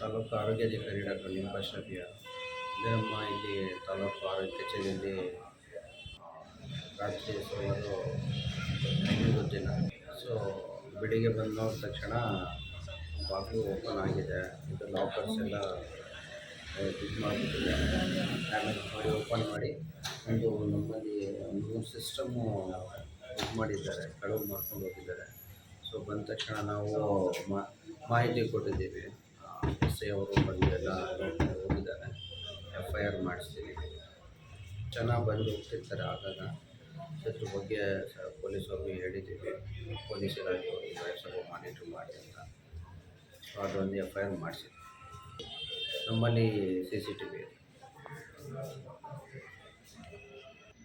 ತಾಲೂಕು ಆರೋಗ್ಯಾಧಿಕಾರಿ ಡಾಕ್ಟರ್ ನಿಂಬ ಶ್ರಫಿಯ ನಮ್ಮ ಇಲ್ಲಿ ತಾಲೂಕು ಆರೋಗ್ಯ ಕಚೇರಿಯಲ್ಲಿ ರಾತ್ರಿ ಸುಮಾರು ದಿನ ಸೊ ಬೆಳಿಗ್ಗೆ ಬಂದ ತಕ್ಷಣ ಬಾಗಿಲು ಓಪನ್ ಆಗಿದೆ. ಇದು ಲಾಕರ್ಸ್ ಎಲ್ಲ ಇದು ಮಾಡಿಬಿಟ್ಟಿದೆ. ಡ್ಯಾಮೇಜ್ ಮಾಡಿ ಓಪನ್ ಮಾಡಿ ಒಂದು ನಮ್ಮಲ್ಲಿ ಮೂರು ಸಿಸ್ಟಮು ಇದು ಮಾಡಿದ್ದಾರೆ, ಕಳುವು ಮಾಡ್ಕೊಂಡು ಹೋಗಿದ್ದಾರೆ. ಸೊ ಬಂದ ತಕ್ಷಣ ನಾವು ಮಾಹಿತಿ ಕೊಟ್ಟಿದ್ದೀವಿ. ಅವರು ಬಂದು ಎಲ್ಲ ಹೋಗಿದ್ದಾರೆ ಎಫ್ ಐ ಆರ್ ಮಾಡಿಸ್ತೀವಿ ಚೆನ್ನಾಗಿ ಬಂದು ಹೋಗ್ತಿರ್ತಾರೆ ಆಗಾಗ. ಅದ್ರ ಬಗ್ಗೆ ಪೊಲೀಸವ್ರಿಗೆ ಹೇಳಿದ್ದೀವಿ. ಪೊಲೀಸ್ ಇಲಾಖೆಯವರು ಸ್ವಲ್ಪ ಮಾನಿಟ್ರ್ ಮಾಡಿ ಅಂತ. ಸೊ ಅದೊಂದು ಎಫ್ ಐ ಆರ್ ಮಾಡಿಸಿದ್ವಿ. ನಮ್ಮಲ್ಲಿ ಸಿ ಸಿ ಟಿ ವಿ